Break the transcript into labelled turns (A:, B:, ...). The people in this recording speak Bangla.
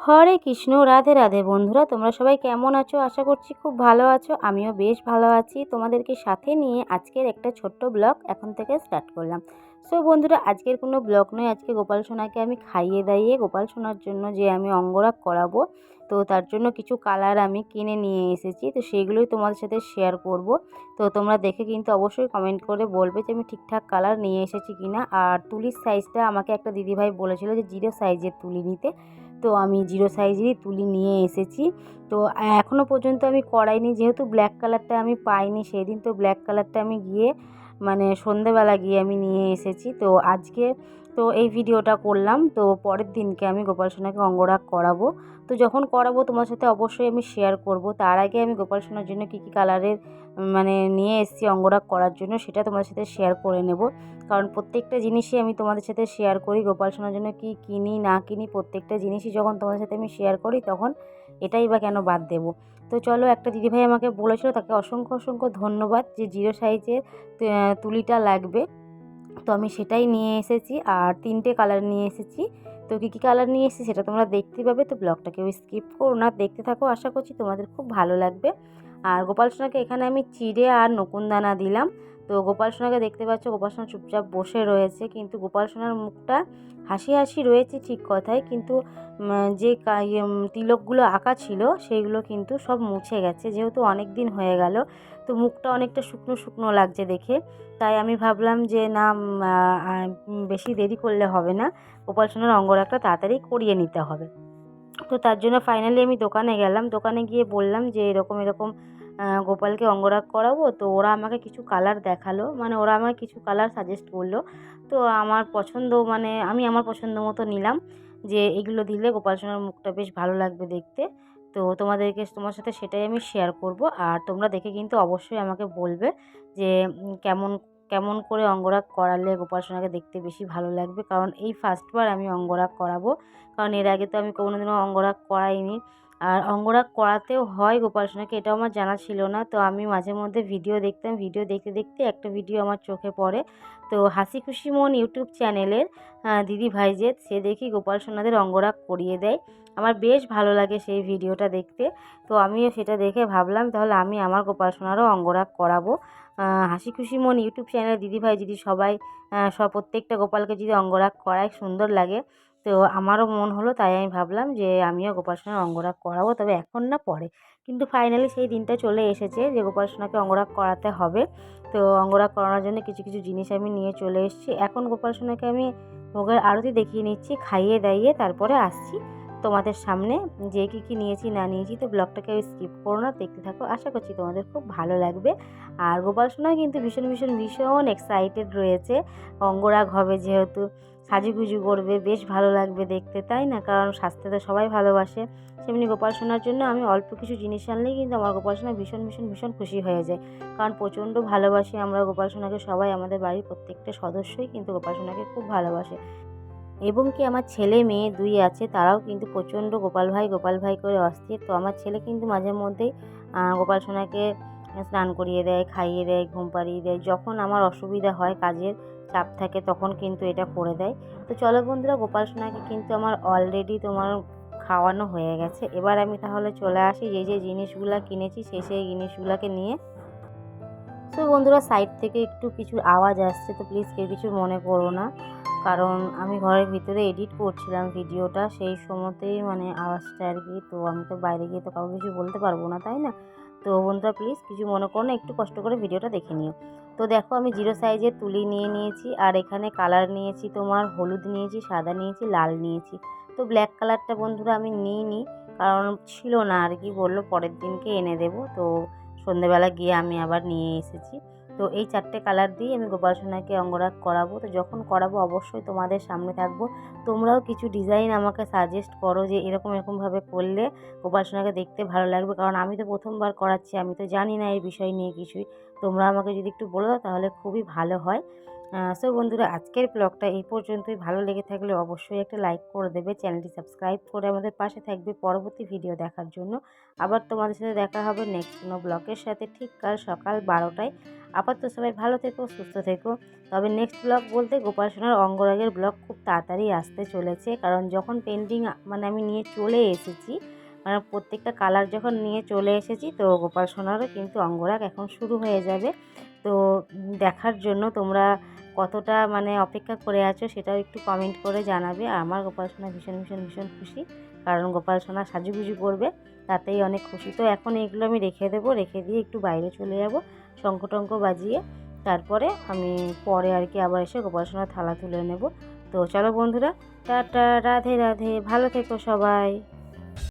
A: হরে কৃষ্ণ, রাধে রাধে। বন্ধুরা, তোমরা সবাই কেমন আছো? আশা করছি খুব ভালো আছো। আমিও বেশ ভালো আছি। তোমাদেরকে সাথে নিয়ে আজকের একটা ছোট্ট ব্লগ এখন থেকে স্টার্ট করলাম। সো, বন্ধুরা, আজকের কোনো ব্লগ নয়। আজকে গোপাল সোনাকে আমি খাইয়ে দাইয়ে গোপাল সোনার জন্য যে আমি অঙ্গরাগ করাবো, তো তার জন্য কিছু কালার আমি কিনে নিয়ে এসেছি। তো সেইগুলোই তোমাদের সাথে শেয়ার করব। তো তোমরা দেখে কিন্তু অবশ্যই কমেন্ট করে বলবে যে আমি ঠিকঠাক কালার নিয়ে এসেছি কিনা। আর তুলির সাইজটা আমাকে একটা দিদিভাই বলেছিল যে জিরো সাইজের তুলি নিতে। তো আমি জিরো সাইজেরই তুলি নিয়ে এসেছি। তো এখনও পর্যন্ত আমি করাইনি যেহেতু ব্ল্যাক কালারটা আমি পাইনি সেদিন, তো ব্ল্যাক কালারটা আমি গিয়ে মানে সন্ধেবেলা গিয়ে আমি নিয়ে এসেছি। তো আজকে তো এই ভিডিওটা করলাম। তো পরের দিনকে আমি গোপাল সোনাকে অঙ্গরাগ করাবো। তো যখন করাবো তোমার সাথে অবশ্যই আমি শেয়ার করব। তার আগে আমি গোপাল সোনার জন্য কী কী কালারের মানে নিয়ে এসেছি অঙ্গরাগ করার জন্য সেটা তোমাদের সাথে শেয়ার করে নেব। কারণ প্রত্যেকটা জিনিসই আমি তোমাদের সাথে শেয়ার করি। গোপাল সোনার জন্য কী কিনি, না কিনি প্রত্যেকটা জিনিসই যখন তোমাদের সাথে আমি শেয়ার করি তখন এটাই বা কেন বাদ দেব? তো চলো একটা দিদিভাই আমাকে বলেছিল, তাকে অসংখ্য অসংখ্য ধন্যবাদ যে জিরো সাইজের তুলিটা লাগবে। তো আমি সেটাই নিয়ে এসেছি আর তিনটে কালার নিয়ে এসেছি। তো কী কী কালার নিয়ে এসেছি সেটা তোমরা দেখতে পাবে। তো ব্লগটাকেও স্কিপ করো না, দেখতে থাকো। আশা করছি তোমাদের খুব ভালো লাগবে। আর গোপাল সোনাকে এখানে আমি চিড়ে আর নকুনদানা দিলাম। তো গোপাল সোনাকে দেখতে পাচ্ছ গোপাল সোনা চুপচাপ বসে রয়েছে। কিন্তু গোপাল সোনার মুখটা হাসি হাসি রয়েছে ঠিক কথাই কিন্তু যে ইয়ে, তিলকগুলো আঁকা ছিল সেইগুলো কিন্তু সব মুছে গেছে। যেহেতু অনেক দিন হয়ে গেল তো মুখটা অনেকটা শুকনো শুকনো লাগছে দেখে। তাই আমি ভাবলাম যে না বেশি দেরি করলে হবে না। গোপাল সোনার অঙ্গরাগটা তাড়াতাড়ি করিয়ে নিতে হবে। তো তার জন্য ফাইনালি আমি দোকানে গেলাম। দোকানে গিয়ে বললাম যে, এরকম এরকম গোপালকে অঙ্গরাগ করাবো। তো ওরা আমাকে কিছু কালার দেখাল। মানে ওরা আমাকে কিছু কালার সাজেস্ট করল। তো আমার পছন্দ মানে আমি আমার পছন্দ মতো নিলাম যে, এগুলো দিলে গোপাল সোনার মুখটা বেশ ভালো লাগবে দেখতে। তো তোমাদেরকে, তোমার সাথে সেটাই আমি শেয়ার করব। আর তোমরা দেখে কিন্তু অবশ্যই আমাকে বলবে যে কেমন কেমন করে অঙ্গরাগ করালে গোপাল সোনাকে দেখতে বেশি ভালো লাগবে? কারণ এই ফার্স্টবার আমি অঙ্গরাগ করাবো। কারণ এর আগে তো আমি কোনোদিনও অঙ্গরাগ করাইনি। আর অঙ্গরাগ করাতেও হয় গোপাল সোনাকে, এটাও আমার জানা ছিল না। তো আমি মাঝে মধ্যে ভিডিও দেখতাম, ভিডিও দেখতে দেখতে একটা ভিডিও আমার চোখে পড়ে। তো হাসি খুশি মন ইউটিউব চ্যানেলের দিদি ভাইজেদ সে দেখি গোপাল সোনাদের অঙ্গরাগ করিয়ে দেয়। আমার বেশ ভালো লাগে সেই ভিডিওটা দেখতে। তো আমিও সেটা দেখে ভাবলাম, তাহলে আমি আমার গোপাল সোনারও অঙ্গরাগ করাবো। হাসি খুশি মন ইউটিউব চ্যানেলের দিদিভাই যদি সবাই সব প্রত্যেকটা গোপালকে যদি অঙ্গরাগ করায়, সুন্দর লাগে। তো আমারও মন হলো তাই আমি ভাবলাম যে আমিও গোপাল সোনার অঙ্গরাগ করাবো, তবে এখন না পরে। কিন্তু ফাইনালি সেই দিনটা চলে এসেছে যে গোপাল সোনাকে অঙ্গরাগ করাতে হবে। তো অঙ্গরাগ করানোর জন্য কিছু কিছু জিনিস আমি নিয়ে চলে এসেছি। এখন গোপাল সোনাকে আমি ভোগের আরতি দেখিয়ে নিচ্ছি, খাইয়ে দাইয়ে তারপরে আসছি। তোমাদের সামনে যে কী কী নিয়েছি না নিয়েছি তো ব্লগটাকে স্কিপ করো না, দেখতে থাকো। আশা করছি তোমাদের খুব ভালো লাগবে। আর গোপাল সোনা কিন্তু ভীষণ ভীষণ ভীষণ এক্সাইটেড রয়েছে। অঙ্গরাগ হবে যেহেতু, সাজুগুজু করবে, বেশ ভালো লাগবে দেখতে, তাই না? কারণ স্বাস্থ্য তো সবাই ভালোবাসে। সেমনি গোপাল সোনার জন্য আমি অল্প কিছু জিনিস আনলেই কিন্তু আমার গোপাল সোনা ভীষণ ভীষণ ভীষণ খুশি হয়ে যায়। কারণ প্রচণ্ড ভালোবাসি আমরা গোপাল সোনাকে সবাই, আমাদের বাড়ির প্রত্যেকটা সদস্যই কিন্তু গোপাল সোনাকে খুব ভালোবাসে। এবং কি আমার ছেলে মেয়ে দুই আছে, তারাও কিন্তু প্রচণ্ড গোপাল ভাই গোপাল ভাই করে অস্থির। তো আমার ছেলে কিন্তু মাঝে মধ্যেই গোপাল সোনাকে স্নান করিয়ে দেয়, খাইয়ে দেয়, ঘুম পাড়িয়ে দেয়। যখন আমার অসুবিধা হয়, কাজের চাপ থাকে, তখন কিন্তু এটা করে দেয়। তো চলো বন্ধুরা, গোপাল সোনাকে কিন্তু আমার অলরেডি তোমার খাওয়ানো হয়ে গেছে। এবার আমি তাহলে চলে আসি, যে যে জিনিসগুলো কিনেছি সেই সেই জিনিসগুলোকে নিয়ে। তো বন্ধুরা সাইড থেকে একটু কিছু আওয়াজ আসছে, তো প্লিজ কেউ কিছু মনে করো না। কারণ আমি ঘরের ভিতরে এডিট করছিলাম ভিডিওটা, সেই সময়তেই মানে আওয়াজটা আর কি, তো আমি তো বাইরে গিয়ে তো কাউকে কিছু বলতে পারব না, তাই না? তো বন্ধুরা প্লিজ কিছু মনে করো না, একটু কষ্ট করে ভিডিওটা দেখে নিও। তো দেখো আমি জিরো সাইজের তুলি নিয়ে নিয়েছি, আর এখানে কালার নিয়েছি তোমার হলুদ নিয়েছি, সাদা নিয়েছি, লাল নিয়েছি। তো ব্ল্যাক কালারটা বন্ধুরা আমি নিই নি, কারণ ছিল না আর কি, বলল পরের দিনকে এনে দেবো। তো সন্ধেবেলা গিয়ে আমি আবার নিয়ে এসেছি। তো এই চারটে কালার দিয়ে আমি গোপাল সোনাকে অঙ্গরাগ করাবো। তো যখন করাবো অবশ্যই তোমাদের সামনে থাকব। তোমরাও কিছু ডিজাইন আমাকে সাজেস্ট করো যে এরকম এরকমভাবে করলে গোপাল সোনাকে দেখতে ভালো লাগবে। কারণ আমি তো প্রথমবার করাচ্ছি, আমি তো জানি না এই বিষয় নিয়ে কিছুই। তোমরা আমাকে যদি একটু বলে তাহলে খুবই ভালো হয়। সো বন্ধুরা, আজকের ব্লগটা এই পর্যন্তই। ভালো লেগে থাকলে অবশ্যই একটা লাইক করে দেবে, চ্যানেলটি সাবস্ক্রাইব করে আমাদের পাশে থাকবে পরবর্তী ভিডিও দেখার জন্য। আবার তোমাদের সাথে দেখা হবে নেক্সট কোনো ব্লগের সাথে ঠিক কাল সকাল বারোটায়। আপাতত সবাই ভালো থেকো, সুস্থ থেকো। তবে নেক্সট ব্লগ বলতে গোপাল সোনার অঙ্গরাগের ব্লগ খুব তাড়াতাড়ি আসতে চলেছে। কারণ যখন পেন্টিং মানে আমি নিয়ে চলে এসেছি মানে প্রত্যেকটা কালার যখন নিয়ে চলে এসেছি, তো গোপাল সোনারও কিন্তু অঙ্গরাগ এখন শুরু হয়ে যাবে। তো দেখার জন্য তোমরা কতটা মানে অপেক্ষা করে আছো সেটাও একটু কমেন্ট করে জানাবে। আমার গোপাল সোনা ভীষণ ভীষণ ভীষণ খুশি। কারণ গোপাল সোনা সাজুগুজু করবে, তাতেই অনেক খুশি। তো এখন এগুলো আমি রেখে দেবো, রেখে দিয়ে একটু বাইরে চলে যাব টঙ্ক বাজিয়ে। তারপরে আমি পরে আর কি আবার এসে গোপাল সোনার থালা তুলে নেব। তো চলো বন্ধুরা, টাটা, রাধে রাধে। ভালো থেকো সবাই।